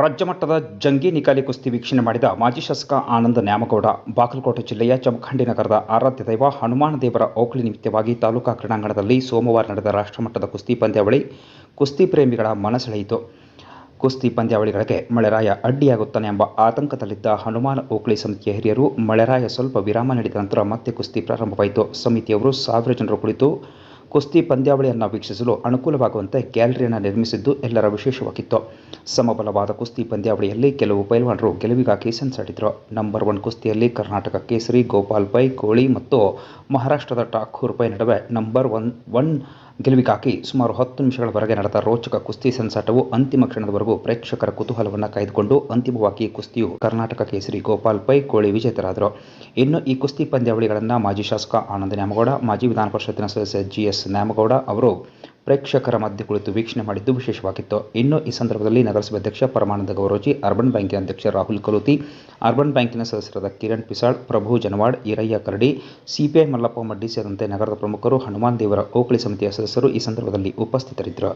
ರಾಜ್ಯ ಮಟ್ಟದ ಜಂಗಿ ನಿಕಾಲಿ ಕುಸ್ತಿ ವೀಕ್ಷಣೆ ಮಾಡಿದ ಮಾಜಿ ಶಾಸಕ ಆನಂದ ನ್ಯಾಮಗೌಡ, ಬಾಗಲಕೋಟೆ ಜಿಲ್ಲೆಯ ಚಮಖಂಡಿ ನಗರದ ಆರಾಧ್ಯ ದೈವ ಹನುಮಾನ ದೇವರ ಓಕಳಿ ನಿಮಿತ್ತವಾಗಿ ತಾಲೂಕಾ ಕ್ರೀಡಾಂಗಣದಲ್ಲಿ ಸೋಮವಾರ ನಡೆದ ರಾಷ್ಟ್ರಮಟ್ಟದ ಕುಸ್ತಿ ಪಂದ್ಯಾವಳಿ ಕುಸ್ತಿ ಪ್ರೇಮಿಗಳ ಮನಸೆಳೆಯಿತು. ಕುಸ್ತಿ ಪಂದ್ಯಾವಳಿಗಳಿಗೆ ಮಳೆರಾಯ ಅಡ್ಡಿಯಾಗುತ್ತಾನೆ ಎಂಬ ಆತಂಕದಲ್ಲಿದ್ದ ಹನುಮಾನ ಓಕಳಿ ಸಮಿತಿಯ ಹಿರಿಯರು ಮಳೆರಾಯ ಸ್ವಲ್ಪ ವಿರಾಮ ನೀಡಿದ ನಂತರ ಮತ್ತೆ ಕುಸ್ತಿ ಪ್ರಾರಂಭವಾಯಿತು. ಸಮಿತಿಯವರು ಸಾವಿರ ಜನರು ಕುಳಿತು ಕುಸ್ತಿ ಪಂದ್ಯಾವಳಿಯನ್ನು ವೀಕ್ಷಿಸಲು ಅನುಕೂಲವಾಗುವಂತೆ ಗ್ಯಾಲರಿಯನ್ನು ನಿರ್ಮಿಸಿದ್ದು ಎಲ್ಲರ ವಿಶೇಷವಾಗಿತ್ತು. ಸಮಬಲವಾದ ಕುಸ್ತಿ ಪಂದ್ಯಾವಳಿಯಲ್ಲಿ ಕೆಲವು ಪೈಲ್ವಾನರು ಗೆಲುವಿಗಾಗಿ ಸೆಣಸಾಡಿದರು. ನಂಬರ್ ಒನ್ ಕುಸ್ತಿಯಲ್ಲಿ ಕರ್ನಾಟಕ ಕೇಸರಿ, ಗೋಪಾಲ್ ಪೈ ಕೋಳಿ ಮತ್ತು ಮಹಾರಾಷ್ಟ್ರದ ಠಾಕೂರ್ ಪೈ ನಡುವೆ ನಂಬರ್ ಒನ್ ಒನ್ ಗೆಲುವಿಗಾಗಿ ಸುಮಾರು ಹತ್ತು ನಿಮಿಷಗಳವರೆಗೆ ನಡೆದ ರೋಚಕ ಕುಸ್ತಿ ಸಂಸಾಟವು ಅಂತಿಮ ಕ್ಷಣದವರೆಗೂ ಪ್ರೇಕ್ಷಕರ ಕುತೂಹಲವನ್ನು ಕಾಯ್ದುಕೊಂಡು ಅಂತಿಮವಾಗಿ ಕುಸ್ತಿಯು ಕರ್ನಾಟಕ ಕೇಸರಿ ಗೋಪಾಲ್ ಪೈ ಕೋಳಿ ವಿಜೇತರಾದರು. ಇನ್ನು ಈ ಕುಸ್ತಿ ಪಂದ್ಯಾವಳಿಗಳನ್ನು ಮಾಜಿ ಶಾಸಕ ಆನಂದ ನ್ಯಾಮಗೌಡ, ಮಾಜಿ ವಿಧಾನ ಪರಿಷತ್ತಿನ ಸದಸ್ಯ ಜಿ ಎಸ್ ನ್ಯಾಮಗೌಡ ಅವರು ಪ್ರೇಕ್ಷಕರ ಮಧ್ಯೆ ಕುಳಿತು ವೀಕ್ಷಣೆ ಮಾಡಿದ್ದು ವಿಶೇಷವಾಗಿತ್ತು. ಇನ್ನು ಈ ಸಂದರ್ಭದಲ್ಲಿ ನಗರಸಭೆ ಅಧ್ಯಕ್ಷ ಪರಮಾನಂದ ಗೌರೋಜಿ, ಅರ್ಬನ್ ಬ್ಯಾಂಕಿನ ಅಧ್ಯಕ್ಷ ರಾಹುಲ್ ಕಲೂತಿ, ಅರ್ಬನ್ ಬ್ಯಾಂಕಿನ ಸದಸ್ಯರಾದ ಕಿರಣ್ ಪಿಸಾಳ್, ಪ್ರಭು ಜನವಾಡ್, ಈರಯ್ಯ ಕರಡಿ, ಸಿಪಿಐ ಮಲ್ಲಪ್ಪ ಮಡ್ಡಿ ಸೇರಿದಂತೆ ನಗರದ ಪ್ರಮುಖರು, ಹನುಮಾನ್ ದೇವರ ಓಕಳಿ ಸಮಿತಿಯ ಸದಸ್ಯರು ಈ ಸಂದರ್ಭದಲ್ಲಿ ಉಪಸ್ಥಿತರಿದ್ದರು.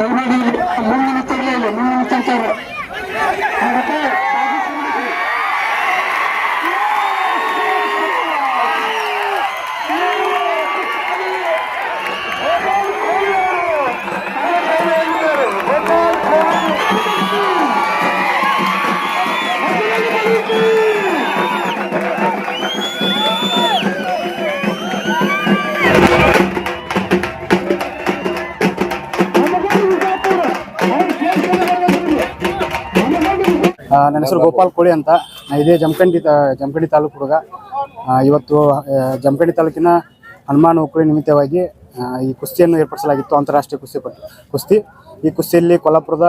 ಮುಂದಿನ ಮುಂದಿನ ನನ್ನ ಹೆಸರು ಗೋಪಾಲ್ ಕೋಳಿ ಅಂತ. ನಾ ಇದೇ ಜಮಖಂಡಿ ಜಮಖಂಡಿ ತಾಲೂಕು ಹುಡುಗ. ಇವತ್ತು ಜಮಖಂಡಿ ತಾಲೂಕಿನ ಹನುಮಾನ್ ಉಕ್ಕಳಿ ನಿಮಿತ್ತವಾಗಿ ಈ ಕುಸ್ತಿಯನ್ನು ಏರ್ಪಡಿಸಲಾಗಿತ್ತು ಅಂತಾರಾಷ್ಟ್ರೀಯ ಕುಸ್ತಿ ಕುಸ್ತಿ. ಈ ಕುಸ್ತಿಯಲ್ಲಿ ಕೊಲ್ಲಾಪುರದ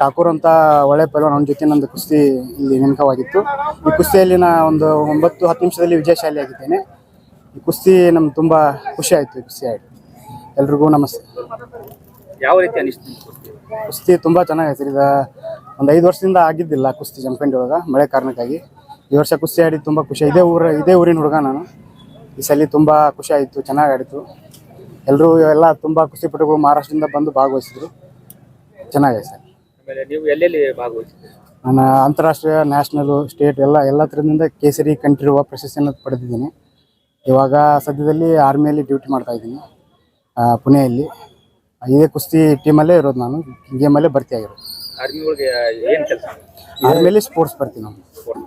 ಠಾಕೂರ್ ಅಂತ ಒಳ್ಳೆ ಪೈಲ್ವಾನ್ ಅವನ ಜೊತೆ ನಂದು ಕುಸ್ತಿ ಇಲ್ಲಿ ನೇಮಕವಾಗಿತ್ತು. ಈ ಕುಸ್ತಿಯಲ್ಲಿ ನಾ ಒಂದು ಒಂಬತ್ತು ಹತ್ತು ನಿಮಿಷದಲ್ಲಿ ವಿಜಯಶಾಲಿ ಆಗಿದ್ದೇನೆ ಈ ಕುಸ್ತಿ ನಮ್ಗೆ ತುಂಬ ಖುಷಿ ಆಯಿತು ಈ ಕುಸ್ತಿ ಆಯಿತು ಎಲ್ರಿಗೂ ನಮಸ್ತೆ. ಯಾವ ರೀತಿ ಅನಿಸ್ತು ಕುಸ್ತಿ? ಕುಸ್ತಿ ತುಂಬ ಚೆನ್ನಾಗೈತೆ ಇದು ಒಂದು ಐದು ವರ್ಷದಿಂದ ಆಗಿದ್ದಿಲ್ಲ ಕುಸ್ತಿ ಜಮಖಂಡಿ ಒಳಗೆ ಮಳೆ ಕಾರಣಕ್ಕಾಗಿ. ಈ ವರ್ಷ ಕುಸ್ತಿ ಆಡಿ ತುಂಬ ಖುಷಿ. ಇದೇ ಊರ ಇದೇ ಊರಿನ ಹುಡುಗ ನಾನು. ಈ ಸಲ ತುಂಬ ಖುಷಿ ಆಯಿತು ಚೆನ್ನಾಗಿ ಆಡಿತು. ಎಲ್ಲರೂ ಎಲ್ಲ ತುಂಬ ಕುಸ್ತಿಪಟುಗಳು ಮಹಾರಾಷ್ಟ್ರದಿಂದ ಬಂದು ಭಾಗವಹಿಸಿದ್ರು. ಚೆನ್ನಾಗಿದೆ ಸರ್. ಆಮೇಲೆ ನೀವು ಎಲ್ಲೆಲ್ಲಿ ಭಾಗವಹಿಸಿದ್ರಿ? ನಾನು ಅಂತಾರಾಷ್ಟ್ರೀಯ ನ್ಯಾಷನಲು ಸ್ಟೇಟ್ ಎಲ್ಲ ಎಲ್ಲ ಥರದಿಂದ ಕೇಸರಿ ಕಂಟ್ರಿರುವ ಪ್ರಶಸ್ತಿಯನ್ನು ಪಡೆದಿದ್ದೀನಿ. ಇವಾಗ ಸದ್ಯದಲ್ಲಿ ಆರ್ಮಿಯಲ್ಲಿ ಡ್ಯೂಟಿ ಮಾಡ್ತಾ ಇದ್ದೀನಿ ಪುಣೆಯಲ್ಲಿ. ಇದೇ ಕುಸ್ತಿ ಟೀಮಲ್ಲೇ ಇರೋದು ನಾನು. ಗೇಮಲ್ಲೇ ಭರ್ತಿ ಆಗಿರೋದು ಆರ್ಮಿ ಒಳಗೆ ಏನ್ ಕೆಲಸ? ಆರ್ಮಿಯಲ್ಲಿ ಸ್ಪೋರ್ಟ್ಸ್ ಬರ್ತೀವಿ ನಾವು. ಸ್ಪೋರ್ಟ್ಸ್